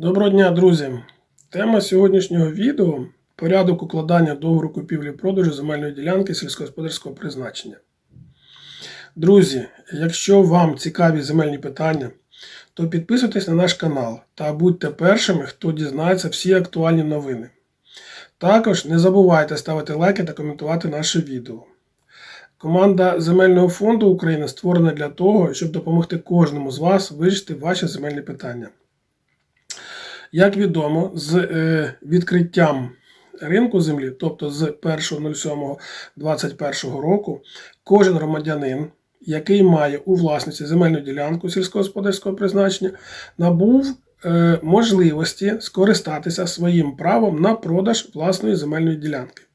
Доброго дня, друзі! Тема сьогоднішнього відео порядок укладання договору купівлі-продажу земельної ділянки сільськогосподарського призначення. Друзі, якщо вам цікаві земельні питання, то підписуйтесь на наш канал та будьте першими, хто дізнається всі актуальні новини. Також не забувайте ставити лайки та коментувати наше відео. Команда Земельного фонду України створена для того, щоб допомогти кожному з вас вирішити ваші земельні питання. Як відомо, з е, відкриттям ринку землі, тобто з 1.07.2021 року, кожен громадянин, який має у власності земельну ділянку сільськогосподарського призначення, набув е, можливості скористатися своїм правом на продаж власної земельної ділянки.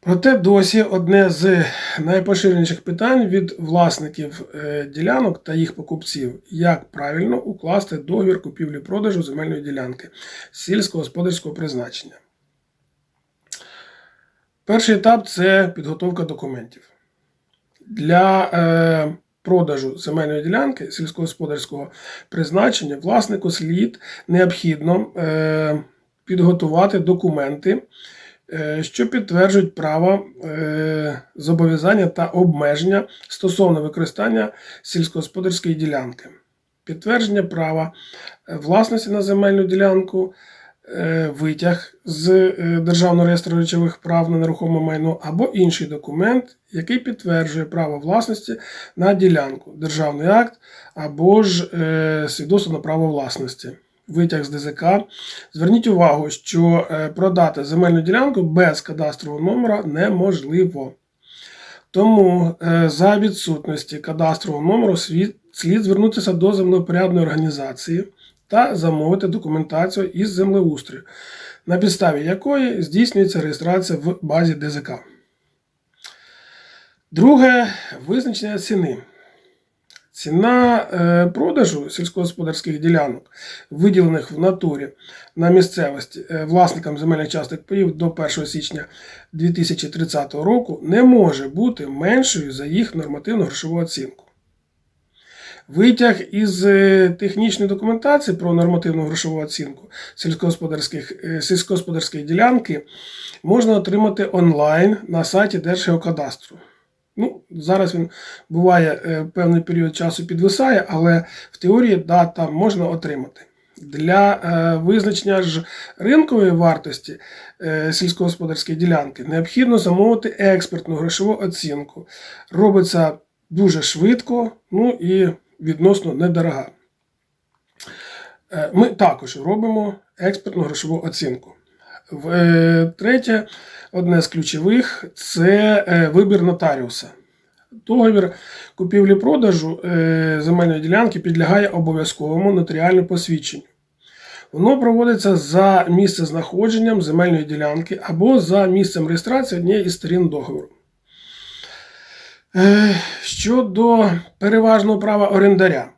Проте досі одне з найпоширеніших питань від власників е, ділянок та їх покупців, як правильно укласти договір купівлі-продажу земельної ділянки сільськогосподарського призначення. Перший етап це підготовка документів. Для е, продажу земельної ділянки сільськогосподарського призначення власнику слід необхідно е, підготувати документи що підтверджують право е, зобов'язання та обмеження стосовно використання сільськогосподарської ділянки, підтвердження права е, власності на земельну ділянку, е, витяг з е, Державного реєстру речових прав на нерухоме майно або інший документ, який підтверджує право власності на ділянку, державний акт або ж е, свідоцтво на право власності витяг з ДЗК. Зверніть увагу, що е, продати земельну ділянку без кадастрового номера неможливо. Тому е, за відсутності кадастрового номеру слід звернутися до землепорядної організації та замовити документацію із землеустрою, на підставі якої здійснюється реєстрація в базі ДЗК. Друге визначення ціни. Ціна е, продажу сільськогосподарських ділянок, виділених в натурі на місцевості е, власникам земельних часток паїв до 1 січня 2030 року не може бути меншою за їх нормативну грошову оцінку. Витяг із е, технічної документації про нормативну грошову оцінку сільськогосподарських, сільськогосподарської ділянки можна отримати онлайн на сайті Держгеокадастру. Ну, Зараз він буває е, певний період часу підвисає, але в теорії дата можна отримати. Для е, визначення ж ринкової вартості е, сільськогосподарської ділянки необхідно замовити експертну грошову оцінку. Робиться дуже швидко, ну і відносно недорога. Е, ми також робимо експертну грошову оцінку. Е, Третє, одне з ключових це е, вибір нотаріуса. Договір купівлі-продажу е, земельної ділянки підлягає обов'язковому нотаріальному посвідченню. Воно проводиться за місцезнаходженням земельної ділянки або за місцем реєстрації однієї із сторін договору. Щодо переважного права орендаря.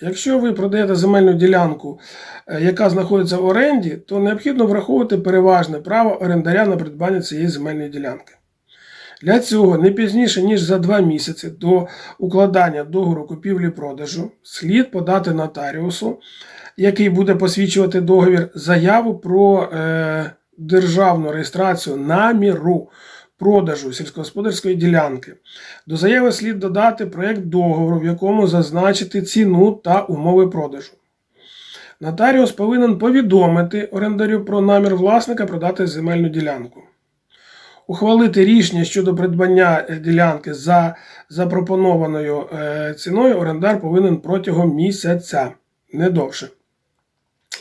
Якщо ви продаєте земельну ділянку, е, яка знаходиться в оренді, то необхідно враховувати переважне право орендаря на придбання цієї земельної ділянки. Для цього не пізніше, ніж за два місяці до укладання договору купівлі-продажу слід подати нотаріусу, який буде посвідчувати договір, заяву про е, державну реєстрацію наміру продажу сільськогосподарської ділянки. До заяви слід додати проєкт договору, в якому зазначити ціну та умови продажу. Нотаріус повинен повідомити орендарю про намір власника продати земельну ділянку. Ухвалити рішення щодо придбання ділянки за запропонованою е, ціною орендар повинен протягом місяця, не довше.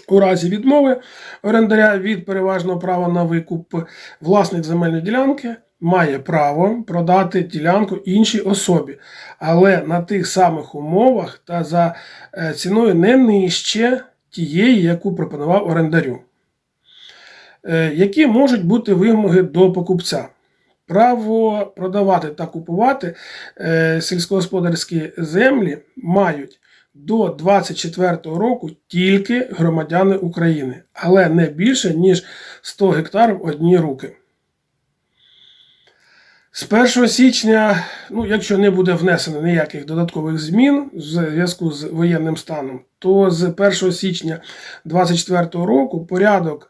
У разі відмови орендаря від переважного права на викуп власник земельної ділянки має право продати ділянку іншій особі, але на тих самих умовах та за е, ціною не нижче тієї, яку пропонував орендарю. Е, які можуть бути вимоги до покупця? Право продавати та купувати е, сільськогосподарські землі мають до 24 року тільки громадяни України, але не більше, ніж 100 гектарів одні руки. З 1 січня, ну, якщо не буде внесено ніяких додаткових змін в зв'язку з воєнним станом, то з 1 січня 2024 року порядок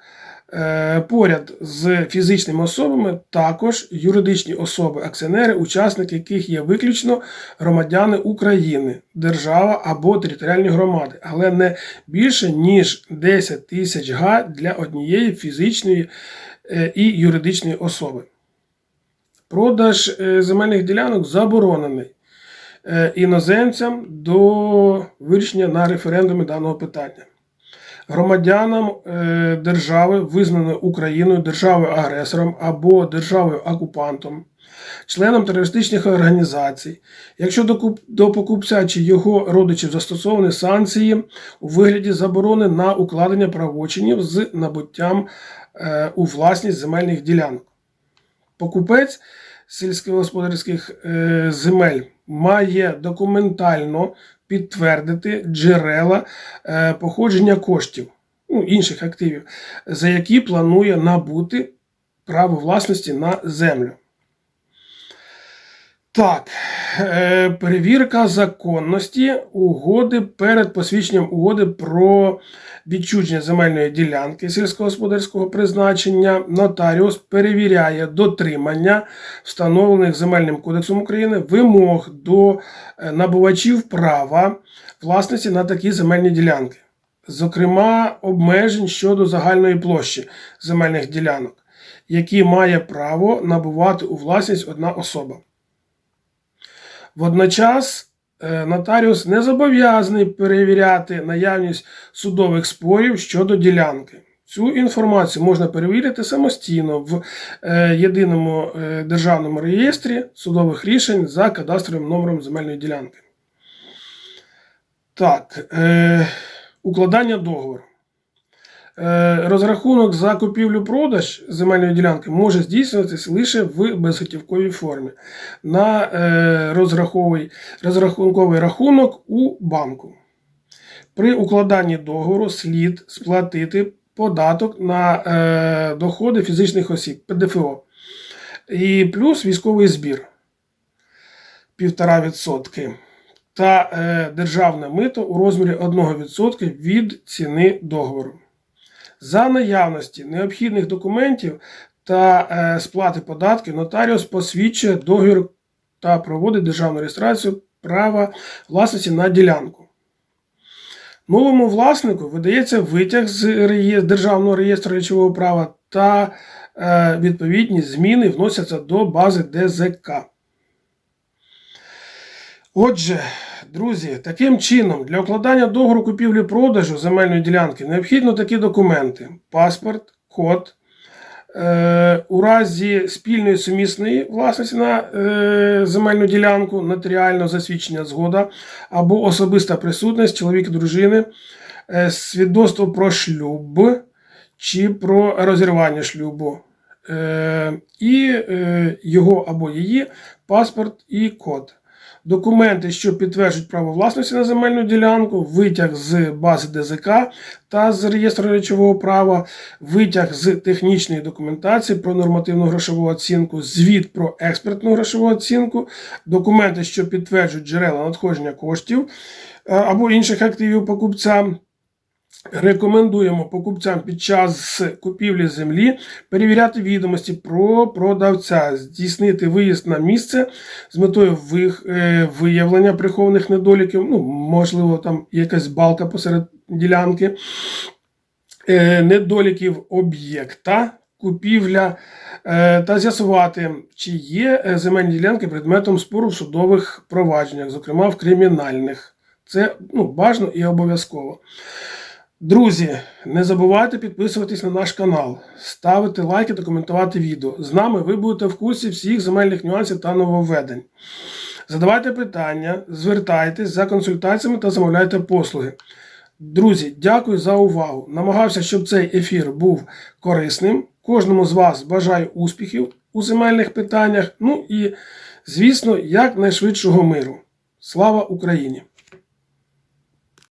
е, поряд з фізичними особами також юридичні особи, акціонери, учасники яких є виключно громадяни України, держава або територіальні громади, але не більше ніж 10 тисяч га для однієї фізичної е, і юридичної особи. Продаж е, земельних ділянок заборонений е, іноземцям до вирішення на референдумі даного питання. Громадянам е, держави, визнаної Україною державою агресором або державою окупантом, членам терористичних організацій, якщо до, покупця чи його родичів застосовані санкції у вигляді заборони на укладення правочинів з набуттям у власність земельних ділянок. Покупець сільськогосподарських е, земель має документально підтвердити джерела е, походження коштів, ну, інших активів, за які планує набути право власності на землю. Так, е, перевірка законності угоди перед посвідченням угоди про відчуження земельної ділянки сільськогосподарського призначення. Нотаріус перевіряє дотримання встановлених Земельним кодексом України вимог до е, набувачів права власності на такі земельні ділянки, зокрема обмежень щодо загальної площі земельних ділянок, які має право набувати у власність одна особа. Водночас е, нотаріус не зобов'язаний перевіряти наявність судових спорів щодо ділянки. Цю інформацію можна перевірити самостійно в е, єдиному е, державному реєстрі судових рішень за кадастровим номером земельної ділянки. Так, укладання договору. Е, Розрахунок за купівлю-продаж земельної ділянки може здійснюватися лише в безготівковій формі на е, розраховий, розрахунковий рахунок у банку. При укладанні договору слід сплатити податок на е, доходи фізичних осіб ПДФО і плюс військовий збір 1,5% та державне мито у розмірі 1% від ціни договору. За наявності необхідних документів та е, сплати податків нотаріус посвідчує договір та проводить державну реєстрацію права власності на ділянку. Новому власнику видається витяг з Державного реєстру речового права та е, відповідні зміни вносяться до бази ДЗК. Отже, друзі, таким чином, для укладання договору купівлі-продажу земельної ділянки необхідно такі документи: паспорт, код. Е, у разі спільної сумісної власності на е, земельну ділянку, нотаріально засвідчення згода або особиста присутність чоловіка дружини, е, свідоцтво про шлюб чи про розірвання шлюбу, і його або її паспорт і код. Документи, що підтверджують право власності на земельну ділянку, витяг з бази ДЗК та з реєстру речового права, витяг з технічної документації про нормативну грошову оцінку, звіт про експертну грошову оцінку, документи, що підтверджують джерела надходження коштів е, або інших активів покупця. Рекомендуємо покупцям під час купівлі землі перевіряти відомості про продавця, здійснити виїзд на місце з метою е, виявлення прихованих недоліків. Ну, можливо, там якась балка посеред ділянки, е, недоліків об'єкта. Купівля е, та з'ясувати, чи є земельні ділянки предметом спору в судових провадженнях, зокрема в кримінальних. Це ну, бажано і обов'язково. Друзі, не забувайте підписуватись на наш канал, ставити лайки та коментувати відео. З нами ви будете в курсі всіх земельних нюансів та нововведень. Задавайте питання, звертайтесь за консультаціями та замовляйте послуги. Друзі, дякую за увагу. Намагався, щоб цей ефір був корисним. Кожному з вас бажаю успіхів у земельних питаннях. Ну і, звісно, якнайшвидшого миру. Слава Україні!